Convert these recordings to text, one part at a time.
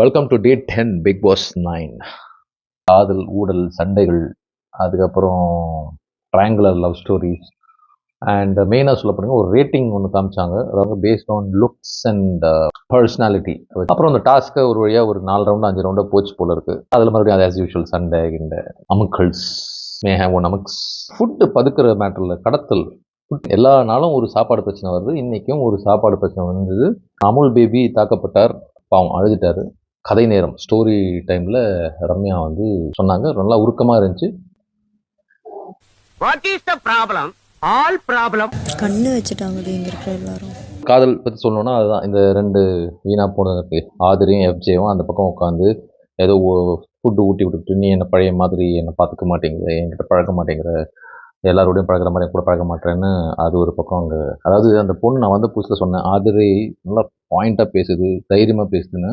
Welcome to day ten Bigg Boss nine காதல் ஊடல் சண்டைகள் அதுக்கப்புறம் ட்ரையாங்குலர் லவ் ஸ்டோரிஸ் அண்ட் மெயினாக சொல்ல போனீங்க ஒரு ரேட்டிங் ஒன்று காமிச்சாங்க. அதாவது based on looks and personality அப்புறம் அந்த டாஸ்க்கை ஒரு வழியாக ஒரு நாலு ரவுண்டு அஞ்சு ரவுண்டாக போச்சு போல இருக்கு. அதில் மறுபடியும் அது ஆஸ் யூஷுவல் சண்டை இந்த அமுக்கல்ஸ் மே ஹேவ் ஒன் அமுக்ஸ் ஃபுட்டு பதுக்கிற மேட்டரில் கடத்தல். எல்லா நாளும் ஒரு சாப்பாடு பிரச்சனை வருது. இன்றைக்கும் ஒரு சாப்பாடு பிரச்சனை வந்தது. அமுல் பேபி தாக்கப்பட்டார். பாவம் அழுதுட்டாரு. கதை நேரம் ஸ்டோரி டைமில் ரம்யா வந்து சொன்னாங்க. நல்லா உருக்கமாக இருந்துச்சு. What is the problem all problem கண்ணு வச்சுட்டாங்க இங்க இருக்கிற எல்லாரும். காதல் பற்றி சொல்லணும்னா அதுதான். இந்த ரெண்டு வீணாக போனதுக்கு ஆதிரியும் எஃப்ஜேவும் அந்த பக்கம் உட்காந்து ஏதோ ஃபுட்டு ஊட்டி விட்டுட்டு நீ என்ன பழைய மாதிரி என்னை பார்த்துக்க மாட்டேங்கிற என்கிட்ட பழக மாட்டேங்கிற எல்லாரோடையும் பழகுற மாதிரி கூட பழக மாட்டேன்னு அது ஒரு பக்கம் அங்கே. அதாவது அந்த பொண்ணு நான் வந்து புதுசில் சொன்னேன். ஆதிரை நல்லா பாயிண்ட்டாக பேசுது தைரியமாக பேசுதுன்னு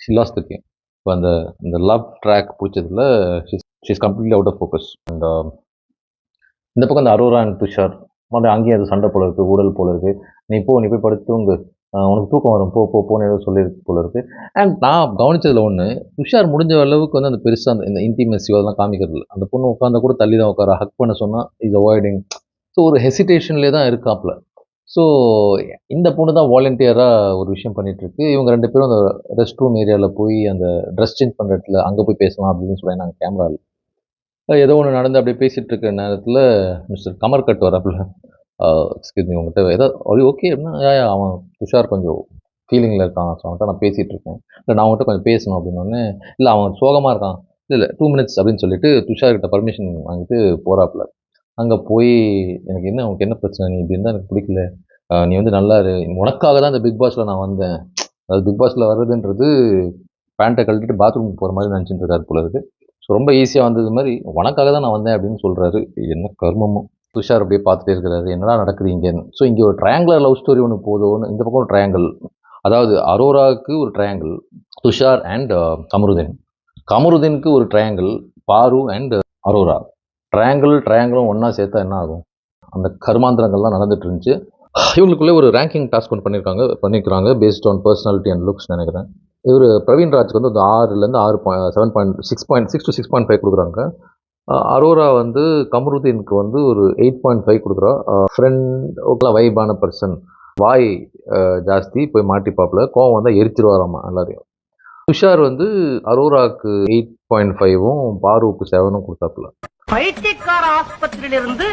ஷிலாஸ்துக்கு இப்போ அந்த இந்த love track பிடிச்சதுல she's completely out of focus and இந்த பக்கம் அந்த அரோரா அண்ட் துஷார் மறுபடியும் அங்கேயும் அது சண்டை போல இருக்குது ஊழல் போல இருக்குது நீ போ நீ போய் படுத்து உனக்கு தூக்கம் வரும். போ போ போன்னு ஏதோ சொல்லியிருக்கு போல இருக்கு. அண்ட் நான் கவனித்ததில் ஒன்று துஷார் முடிஞ்ச அளவுக்கு வந்து அந்த பெருசாக அந்த இந்த இன்டிமெசி அதெல்லாம் காமிக்கிறது அந்த பொண்ணு உட்காந்தா கூட தள்ளி தான் உட்கார. ஹக் பண்ண சொன்னால் இஸ் அவாய்டிங் ஸோ ஒரு ஹெசிடேஷன்லேயே தான் இருக்காப்ல. ஸோ இந்த பொண்ணு தான் வாலண்டியராக ஒரு விஷயம் பண்ணிகிட்ருக்கு இவங்க ரெண்டு பேரும் அந்த ரெஸ்ட் ரூம் ஏரியாவில் போய் அந்த ட்ரெஸ் சேஞ்ச் பண்ணுற இடத்துல அங்கே போய் பேசலாம் அப்படின்னு சொல்லி நாங்கள் கேமராவில் ஏதோ ஒன்று நடந்து அப்படியே பேசிகிட்டு இருக்க நேரத்தில் மிஸ்டர் கமர் கட் வரப்பில் எக்ஸ்கியூஸ் மீ உங்கள்கிட்ட ஏதோ அது ஓகே அப்படின்னா ஏ அவன் துஷார் கொஞ்சம் ஃபீலிங்கில் இருக்கான் ஸோ அவன்கிட்ட நான் பேசிகிட்டு இருக்கேன். இல்லை நான் அவன்கிட்ட கொஞ்சம் பேசணும் அப்படின்னோடனே இல்லை அவன் சோகமாக இருக்கான். இல்லை இல்லை டூ மினிட்ஸ் அப்படின்னு சொல்லிட்டு துஷார்கிட்ட பர்மிஷன் வாங்கிட்டு போகிறாப்புல அங்கே போய் எனக்கு என்ன உனக்கு என்ன பிரச்சனை? நீ இப்படி இருந்தால் எனக்கு பிடிக்கல. நீ வந்து நல்லா இரு. உனக்காக தான் இந்த பிக் பாஸில் நான் வந்தேன். அதாவது பிக் பாஸில் வர்றதுன்றது பேண்ட்டை கழட்டிட்டு பாத்ரூம் போகிற மாதிரி நினச்சிட்டு இருக்காரு போல இருக்கு. ஸோ ரொம்ப ஈஸியாக வந்தது மாதிரி உனக்காக தான் நான் வந்தேன் அப்படின்னு சொல்கிறாரு என்ன கர்மமும் துஷார் அப்படியே பார்த்துட்டே இருக்கிறாரு. என்னடா நடக்குது இங்கேன்னு ஸோ இங்கே ஒரு ட்ரையாங்குலர் லவ் ஸ்டோரி ஒன்று போதும்னு இந்த பக்கம் ஒரு ட்ரையாங்கிள் அதாவது அரோராவுக்கு ஒரு ட்ரையாங்கிள் துஷார் அண்ட் கமருதீன். கமருதீனுக்கு ஒரு ட்ரையாங்கிள் பாரு அண்ட் அரோரா. ட்ரையாங்கிள் ட்ரையாங்கிளும் ஒன்றா சேர்த்தா என்ன ஆகும்? அந்த கர்மாந்திரங்கள்லாம் நடந்துட்டு இருந்துச்சு. இவங்களுக்குள்ளே ஒரு ரேங்கிங் டாஸ்க் ஒன்று பண்ணியிருக்காங்க பண்ணிக்கிறாங்க based on personality and looks நினைக்கிறேன். இவர் பிரவீன் ராஜ்க்கு வந்து அந்த ஆறுலேருந்து ஆறு point seven point six point six to six point five கொடுக்குறாங்க. அரோரா வந்து கமருதீனுக்கு வந்து ஒரு எயிட் பாயிண்ட் ஃபைவ் கொடுக்குறா. ஃப்ரெண்ட் ஓகேலாம் வைபான பர்சன் வாய் ஜாஸ்தி போய் மாட்டிப்பாப்புல. கோவம் வந்தால் எரிச்சிருவாராமா எல்லாரையும். துஷார் வந்து அரோராவுக்கு எயிட் பாயிண்ட் ஃபைவும் பாருவுக்கு செவனும் கொடுத்தாப்புல. பைத்தியக்கார ஆஸ்பத்திரியிலிருந்து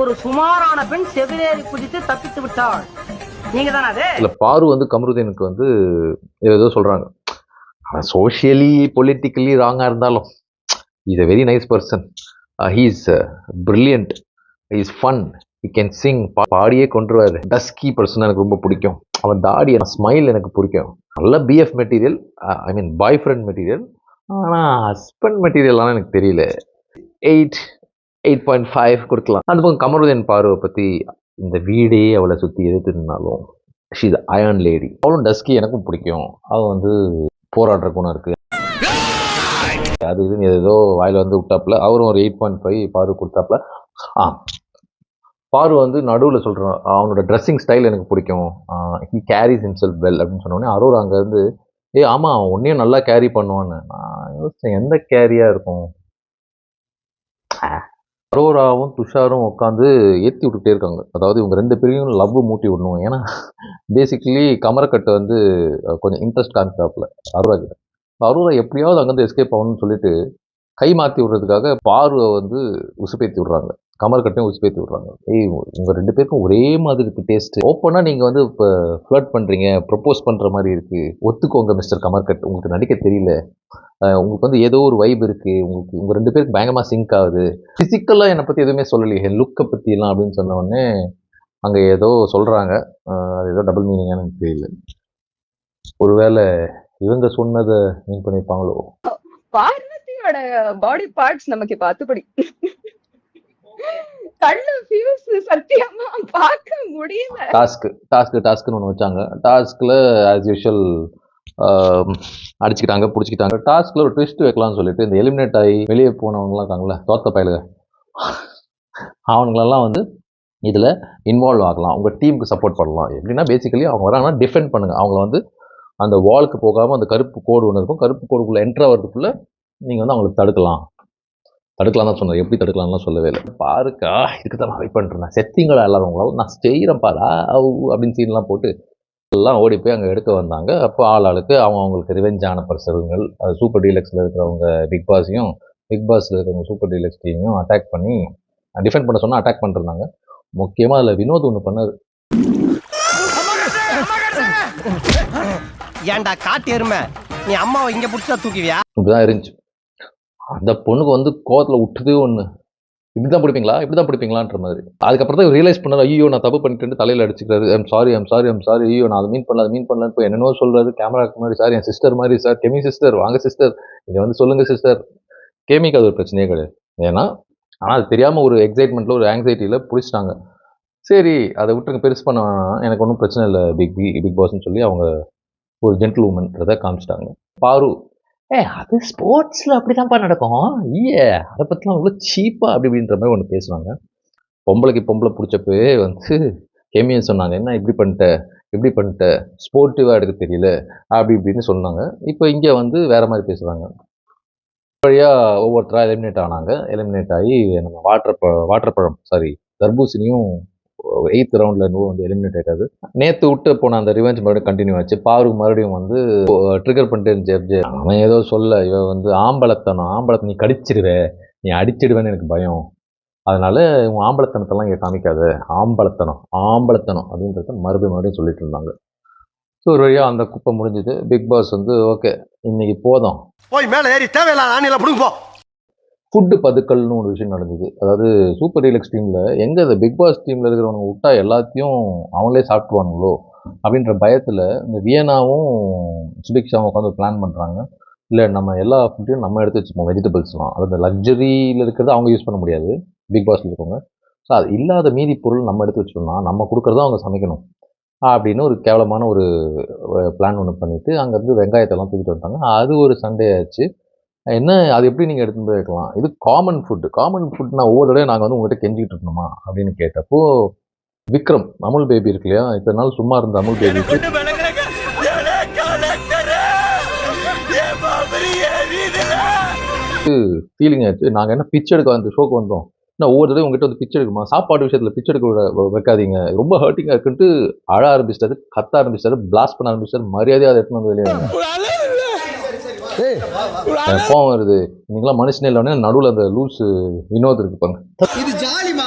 ஒரு சுமாரான பெண் செவிலேறி குதித்து தப்பித்து விட்டாள். நீங்க தானே அது? பாரு வந்து கமருதீனுக்கு வந்து ஏதோ சொல்கிறாங்க அவன் சோஷியலி பொலிட்டிக்கலி ராங்காக இருந்தாலும் is a very nice person he is brilliant is fun he can sing பாடியே கொண்டுருவாரு டஸ்கி பர்சன் எனக்கு ரொம்ப பிடிக்கும். அவன் தாடி ஸ்மைல் எனக்கு பிடிக்கும். நல்ல BF material I mean boyfriend material ஆனால் ஹஸ்பண்ட் மெட்டீரியல்லாம் எனக்கு தெரியல. எயிட் எயிட் பாயிண்ட் ஃபைவ் கொடுக்கலாம். அந்த பக்கம் கமருதீன் பார்வை பற்றி இந்த வீடே அவளை சுற்றி எதிர்த்து நின்னாலும் ஷீஸ் அயன் லேடி அவளும் டஸ்கி எனக்கும் பிடிக்கும். அவள் வந்து போராடுற குணம் இருக்குது அது இதுன்னு ஏதோ வாயில் வந்து விட்டாப்புல அவரும் ஒரு எயிட் பாயிண்ட் ஃபைவ் பாரு கொடுத்தாப்புல. ஆ பாரு வந்து நடுவில் சொல்கிறான் அவனோட ட்ரெஸ்ஸிங் ஸ்டைல் எனக்கு பிடிக்கும். ஹி கேரிஸ் இம்செல் வெல் அப்படின்னு சொன்னோடனே அரோரா அங்கே இருந்து ஏய் ஆமாம் அவன் ஒன்றையும் நல்லா கேரி பண்ணுவான்னு. நான் யோசிச்சேன் எந்த கேரியாக இருக்கும்? அரோராவும் துஷாரும் உட்காந்து ஏற்றி விட்டுட்டே இருக்காங்க. அதாவது இவங்க ரெண்டு பேரையும் லவ் மூட்டி விடணும். ஏன்னா பேசிக்கலி கமரக்கட்டை வந்து கொஞ்சம் இன்ட்ரெஸ்ட் காமிச்சாப்புல அரோரா கிட்ட. அரோரா எப்படியாவது அங்கேருந்து எஸ்கேப் ஆகணும்னு சொல்லிட்டு கை மாற்றி விடுறதுக்காக பார்வை வந்து உசுப்பேற்றி விடுறாங்க. கமர்கட்டையும் பேத்தி விட்றாங்க. ஏய் உங்கள் ரெண்டு பேருக்கும் ஒரே மாதிரி இருக்குது ஓப்பனாக நீங்கள் வந்து இப்போ ஃப்ளட் பண்ணுறீங்க ப்ரப்போஸ் பண்ணுற மாதிரி இருக்குது ஒத்துக்கோங்க மிஸ்டர் கமர்கட் உங்களுக்கு நடிக்க தெரியல. உங்களுக்கு வந்து ஏதோ ஒரு வைப் இருக்குது உங்களுக்கு உங்கள் ரெண்டு பேருக்கு பயங்கரமாக சிங்க் ஆகுது. ஃபிசிக்கலாக என்னை பற்றி எதுவுமே சொல்லலையே. என் லுக்கை பற்றிலாம் அப்படின்னு சொன்னோடனே அங்கே ஏதோ சொல்கிறாங்க அது ஏதோ டபுள் மீனிங்கானு எனக்கு தெரியல. ஒருவேளை இவங்க சொன்னதை மீன் பண்ணியிருப்பாங்களோ? பார்வதியோட பாடி பார்ட்ஸ் நமக்கு பார்த்துபடி. கண்ணு ஃபியூஸ் சத்தியமா பார்க்க முடியல. டாஸ்க்கு டாஸ்க்கு டாஸ்க்குன்னு ஒன்று வச்சாங்க. டாஸ்க்கில் ஆஸ் யூஷுவல் அடிச்சுக்கிட்டாங்க பிடிச்சிக்கிட்டாங்க. டாஸ்க்கில் ஒரு ட்விஸ்ட் வைக்கலாம்னு சொல்லிட்டு இந்த எலிமினேட் ஆகி வெளியே போனவங்கலாம் இருக்காங்களே தோத்த பயலுக. அவனுங்களெல்லாம் வந்து இதில் இன்வால்வ் ஆகலாம். உங்கள் டீமுக்கு சப்போர்ட் பண்ணலாம். எப்படின்னா பேசிக்கலி அவங்க வராங்கன்னா டிஃபெண்ட் பண்ணுங்கள் அவங்கள வந்து அந்த வாலுக்கு போகாமல் அந்த கருப்பு கோடு ஒன்று இருக்கும். கருப்பு கோடுக்குள்ளே என்ட்ரு ஆகிறதுக்குள்ளே நீங்கள் வந்து அவங்களுக்கு தடுக்கலாம். தடுக்கலாம் தான் சொன்னேன் எப்படி தடுக்கலாம்லாம் சொல்லவே இல்லை. பாருக்கா இதுக்கு தான் நான் வெயிட் பண்ணிருந்தேன் செத்திங்களா எல்லாரும் நான் செய்கிறேன் பாரா அவு அப்படின்னு சீன்லாம் போட்டு எல்லாம் ஓடி போய் அங்கே எடுக்க வந்தாங்க. அப்போ ஆள் ஆளுக்கு அவங்க அவங்களுக்கு ரிவெஞ்ச் ஆன பர்சன்கள் அது சூப்பர் டீலக்ஸில் இருக்கிறவங்க பிக் பாஸையும் பிக் பாஸில் இருக்கிறவங்க சூப்பர் டீலக்ஸ் டீமையும் அட்டாக் பண்ணி டிஃபெண்ட் பண்ண சொன்னால் அட்டாக் பண்ணிருந்தாங்க. முக்கியமாக அதில் வினோத் ஒன்று பண்ணார். ஏன்டா காட்டு எருமை? நீ அம்மாவை இங்க புடிச்சா தூக்குவியா? இப்படிதான் இருந்துச்சு. அந்த பொண்ணுக்கு வந்து கோவத்தில் விட்டதே ஒன்று இப்படி தான் பிடிப்பீங்களா? இப்படி தான் பிடிப்பீங்களான்ற மாதிரி. அதுக்கப்புறம் தான் ரியலைஸ் பண்ணார் ஐயோ நான் தப்பு பண்ணிட்டு தலையில் அடிச்சுக்கிறாரு. I'm sorry I'm sorry I'm sorry ஐயோ நான் அதை மீன் பண்ணல அதை மீன் பண்ணலன்னு போய் என்னென்னோ சொல்கிறாரு கேமராக்கு முன்னாடி சார் என் சிஸ்டர் மாதிரி சார். கெமி சிஸ்டர் வாங்க சிஸ்டர் இங்கே வந்து சொல்லுங்கள் சிஸ்டர் கேமிக்கு அது ஒரு பிரச்சனையே கிடையாது. ஏன்னா ஆனால் அது தெரியாமல் ஒரு எக்ஸைட்மெண்ட்டில் ஒரு ஆங்ஸைட்டியில் பிடிச்சிட்டாங்க. சரி அதை விட்டுருங்க பெருசு பண்ண வேணாம். எனக்கு ஒன்றும் பிரச்சனை இல்லை பிக் பி பிக் பாஸ்ன்னு சொல்லி அவங்க ஒரு ஜென்டில் உமன்றதை காமிச்சிட்டாங்க. பாரு ஏ அது ஸ்போர்ட்ஸில் அப்படி தான்ப்பா நடக்கும். ஐயே அதை பற்றிலாம் அவ்வளோ சீப்பாக அப்படி இப்படின்ற மாதிரி ஒன்று பேசுவாங்க. பொம்பளைக்கு பொம்பளை பிடிச்சப்பே வந்து கெமியன் சொன்னாங்க என்ன இப்படி பண்ணிட்ட? இப்படி பண்ணிட்ட? ஸ்போர்ட்டிவாக எடுக்க தெரியல. அப்படி இப்படின்னு சொன்னாங்க. இப்போ இங்கே வந்து வேறு மாதிரி பேசுகிறாங்க வழியாக ஒவ்வொருத்தராக எலிமினேட் ஆனாங்க. எலிமினேட் ஆகி நம்ம வாட்டர் ப வாட்டர் பழம் சாரி தர்பூசணியும் எயித் ரவுண்டில் இன்னும் வந்து எலிமினேட் ஆகாது நேற்று விட்டு போன அந்த ரிவெஞ்ச் மறுபடியும் கண்டினியூ ஆச்சு. பாருக்கு மறுபடியும் வந்து ட்ரிகர் பண்ணிட்டு இருந்துச்சு FJ. அவன் ஏதோ சொல்ல இவன் வந்து ஆம்பளத்தனம் ஆம்பளத்தை நீ கடிச்சிடுவே நீ அடிச்சிடுவேன்னு எனக்கு பயம். அதனால இவன் ஆம்பளத்தனத்தெல்லாம் இங்கே காமிக்காத. ஆம்பளத்தனம் ஆம்பளத்தனம் அப்படின்றத மறுபடியும் மறுபடியும் சொல்லிட்டு இருந்தாங்க. ஸோ ஒரு வழியாக அந்த குப்பை முடிஞ்சுது. பிக் பாஸ் வந்து ஓகே இன்னைக்கு போதும். போய் மேலே ஏறி தேவையில்லாத ஆணியில பிடுங்க போ. ஃபுட்டு பதுக்கல்னு ஒரு விஷயம் நடந்தது. அதாவது சூப்பர் டீலக்ஸ் டீமில் எங்கே இந்த பிக் பாஸ் டீமில் இருக்கிறவங்க விட்டா எல்லாத்தையும் அவங்களே சாப்பிடுவாங்களோ அப்படின்ற பயத்தில் இந்த வியனாவும் சுபிக்ஷாவும் உட்காந்து பிளான் பண்ணுறாங்க இல்லை நம்ம எல்லா ஃபுட்டையும் நம்ம எடுத்து வச்சுப்போம். வெஜிடபிள்ஸ்லாம் அதாவது லக்ஸரியில் இருக்கிறத அவங்க யூஸ் பண்ண முடியாது. பிக் பாஸில் இருக்கவங்க. ஸோ அது இல்லாத மீதி பொருள் நம்ம எடுத்து வச்சிட்டோம்னா நம்ம கொடுக்குறதா அவங்க சமைக்கணும். அப்படின்னு ஒரு கேவலமான ஒரு பிளான் ஒன்று பண்ணிவிட்டு அங்கேருந்து வெங்காயத்தெல்லாம் தூக்கிட்டு வந்துட்டாங்க. அது ஒரு சண்டே ஆச்சு என்ன அது எப்படி நீங்கள் எடுத்துன்னு போய் வைக்கலாம்? இது காமன் ஃபுட்டு காமன் ஃபுட்னா ஒவ்வொரு தடவையும் நாங்கள் வந்து உங்கள்கிட்ட கெஞ்சிக்கிட்டு இருக்கணுமா அப்படின்னு கேட்டப்போ விக்ரம் அமுல் பேபி இருக்கு இல்லையா? இத்தனை நாள் சும்மா இருந்த அமுல் பேபிக்கு ஃபீலிங் ஆச்சு. நாங்கள் என்ன பிச்சை எடுக்க அந்த ஷோக்கு வந்தோம். நான் ஒவ்வொரு தடவை உங்ககிட்ட வந்து பிச்சை எடுக்குமா? சாப்பாடு விஷயத்தில் பிச்சை எடுக்க வைக்காதீங்க. ரொம்ப ஹர்ட்டிங்காக இருக்குன்ட்டு அழ ஆரம்பிச்சிட்டாரு கத்த ஆரம்பிச்சிட்டாரு பிளாஸ்ட் பண்ண ஆரம்பிச்சிட்டாரு மரியாதையாக அதை எடுத்துன்னு வந்து வெளியே கோவம் வருது. நீங்களாம் மனுஷனே இல்லைன்னு நடுவில் அந்த லூஸ் வினோத் இருக்கு பாருங்க. இது ஜாலிமா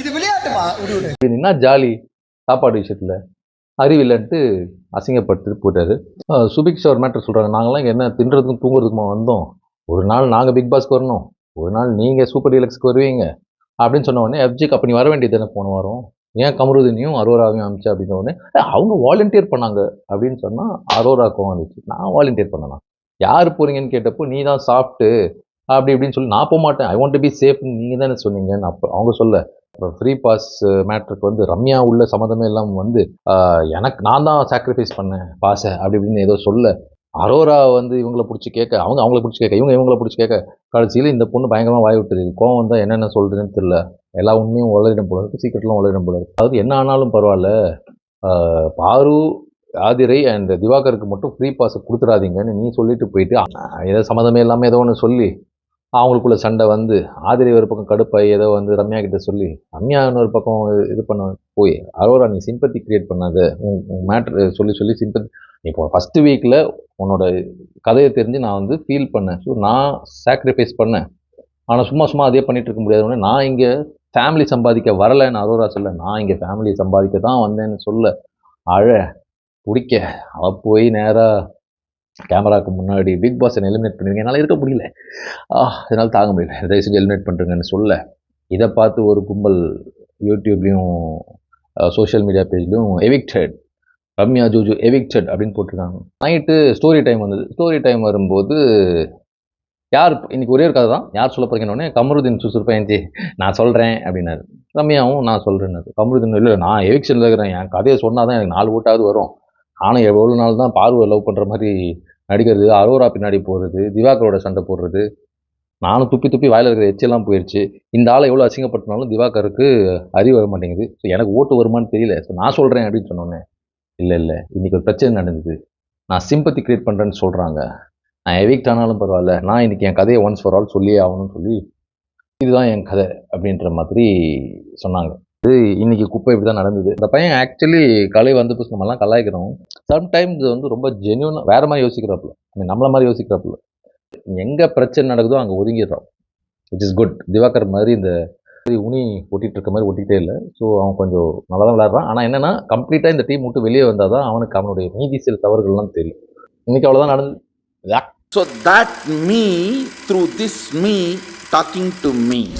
இது விளையாட்டுமா? விடு இது என்ன ஜாலி சாப்பாடு விஷயத்தில். அறிவில்லைன்ட்டு அசிங்கப்பட்டு போட்டாரு அஹ் சுபிக்ஷா ஒரு மேட்டர் சொல்கிறாங்க நாங்களாம் இங்கே என்ன தின்றதுக்கும் தூங்குறதுக்குமா வந்தோம்? ஒரு நாள் நாங்கள் பிக் பாஸ்க்கு வரணும். ஒரு நாள் நீங்கள் சூப்பர் டீலக்ஸ்க்கு வருவீங்க. அப்படின்னு சொன்ன உடனே எஃப்ஜிக்கு அப்போ நீ வர வேண்டியது தானே போன வாரம்? ஏன் கமருதினியும் அரோராவையும் அமிச்சா அப்படின்ன உடனே அவங்க வாலண்டியர் பண்ணாங்க. அப்படின்னு சொன்னால் அரோராக்கும் வந்துச்சு. நான் வாலண்டியர் பண்ணலாம் யார் போகிறீங்கன்னு கேட்டப்போ நீ தான் சாப்பிட்டு அப்படி இப்படின்னு சொல்லி நான் போக மாட்டேன். I want to be safe நீங்கள் தானே சொன்னீங்கன்னு அப்போ அவங்க சொல்ல. அப்புறம் ஃப்ரீ பாஸ் மேட்ருக்கு வந்து ரம்யா உள்ள சம்மந்தமே இல்லாமல் வந்து எனக்கு நான் தான் சாக்ரிஃபைஸ் பண்ணேன் பாஸை அப்படி இப்படின்னு ஏதோ சொல்ல அரோரா வந்து இவங்கள பிடிச்சி கேட்க அவங்க அவங்கள பிடிச்சி கேட்க இவங்க இவங்கள பிடிச்சி கேட்க கடைசியில் இந்த பொண்ணு பயங்கரமாக வாய் விட்டுது. கோவம் தான் என்னென்ன சொல்கிறதுன்னு தெரியல. எல்லா உண்மையும் உலகிடம் போல இருக்குது சீக்கிரட்லாம் உலகிடம் போல இருக்குது அதாவது என்ன ஆனாலும் பரவாயில்ல. பாரு ஆதிரை அண்ட் திவாகருக்கு மட்டும் ஃப்ரீ பாஸை கொடுத்துடாதீங்கன்னு நீ சொல்லிட்டு போயிட்டு ஏதோ சம்மந்தமே இல்லாமல் ஏதோ ஒன்று சொல்லி அவங்களுக்குள்ள சண்டை வந்து ஆதிரை ஒரு பக்கம் கடுப்பாய் ஏதோ வந்து ரம்யா கிட்ட சொல்லி ரம்யா ஒரு பக்கம் இது பண்ண போய் அரோரா நீ சிம்பத்தி கிரியேட் பண்ணாத. உன் மேட்ரு சொல்லி சொல்லி சிம்பத்தி இப்போ ஃபஸ்ட்டு வீக்கில் உன்னோட கதையை தெரிஞ்சு நான் வந்து ஃபீல் பண்ணேன். ஸோ நான் சாக்ரிஃபைஸ் பண்ணேன். ஆனால் சும்மா சும்மா அதே பண்ணிகிட்டு இருக்க முடியாதுன்னு நான் இங்கே ஃபேமிலி சம்பாதிக்க வரலைன்னு அரோரா சொல்ல நான் இங்கே ஃபேமிலி சம்பாதிக்க தான் வந்தேன்னு சொல்ல அழ பிடிக்க அவ போய் நேராக கேமராவுக்கு முன்னாடி பிக் பாஸ் என்ன எலிமினேட் பண்ணுவீங்க என்னால் இருக்க முடியல. ஆ என்னால் தாங்க முடியல. தயவு செஞ்சு எலிமினேட் பண்ணுறேங்கன்னு சொல்ல. இதை பார்த்து ஒரு கும்பல் யூடியூப்லேயும் சோஷியல் மீடியா பேஜ்லேயும் எவிக்டட் ரம்யா ஜூஜு எவிக்டட் அப்படின்னு போட்டிருக்காங்க. நைட்டு ஸ்டோரி டைம் வந்தது. ஸ்டோரி டைம் வரும்போது யார் இன்னைக்கு ஒரே ஒரு கதை தான். யார் சொல்ல போகிறீங்கன்னு கமருதீன் சுசுறுப்பேன்ஜி நான் சொல்கிறேன் அப்படின்னாரு. ரம்யாவும் நான் சொல்கிறேன்னு கமருதீன் இல்லை நான் எவிக்ஷனில் இருக்கிறேன். என் கதையை சொன்னால் தான் எனக்கு நாலு ஓட்டாவது வரும். நானும் எவ்வளோ நாள் தான் பார்வை லவ் பண்ணுற மாதிரி நடிக்கிறது. அரோரா பின்னாடி போடுறது திவாகரோட சண்டை போடுறது. நானும் துப்பி துப்பி வாயில் இருக்கிற எச்செல்லாம் போயிடுச்சு இந்த ஆளை எவ்வளோ அசிங்கப்படுத்தினாலும் திவாகருக்கு அறிவு வர மாட்டேங்குது. ஸோ எனக்கு ஓட்டு வருமான்னு தெரியல. ஸோ நான் சொல்கிறேன் அப்படின்னு சொன்னோன்னே இல்லை இல்லை இன்றைக்கி ஒரு பிரச்சனை நடந்தது. நான் சிம்பத்தி க்ரியேட் பண்ணுறேன்னு சொல்கிறாங்க நான் எவிக்ட் ஆனாலும் பரவாயில்ல. நான் இன்றைக்கி என் கதையை ஒன்ஸ் ஃபார் ஆல் சொல்லியே ஆகணும்னு சொல்லி இதுதான் என் கதை அப்படின்ற மாதிரி சொன்னாங்க. இது இன்னைக்கு குப்பை இப்படி தான் நடந்தது. இந்த பையன் ஆக்சுவலி கலை வந்து புதுசு கலாய்க்கிறோம். கலாய்க்கிறோம் சம்டைம்ஸ் வந்து ரொம்ப ஜென்யூனாக வேற மாதிரி யோசிக்கிறாப்புல. நம்மள மாதிரி யோசிக்கிறாப்புல. எங்கே பிரச்சனை நடக்குதோ அங்கே ஒதுங்கிடுறான் விச் இஸ் குட் திவாகர் மாதிரி இந்த உனி ஓட்டிகிட்டு இருக்க மாதிரி ஒட்டிக்கிட்டே இல்லை. ஸோ அவன் கொஞ்சம் நல்லா தான் விளையாடுறான். ஆனால் என்னென்னா கம்ப்ளீட்டாக இந்த டீம் விட்டு வெளியே வந்தால் தான் அவனுக்கு அவனுடைய மீதி சில தவறுகள்லாம் தெரியும். இன்றைக்கி அவ்வளோதான் நடந்து So that me, through this me, talking to me.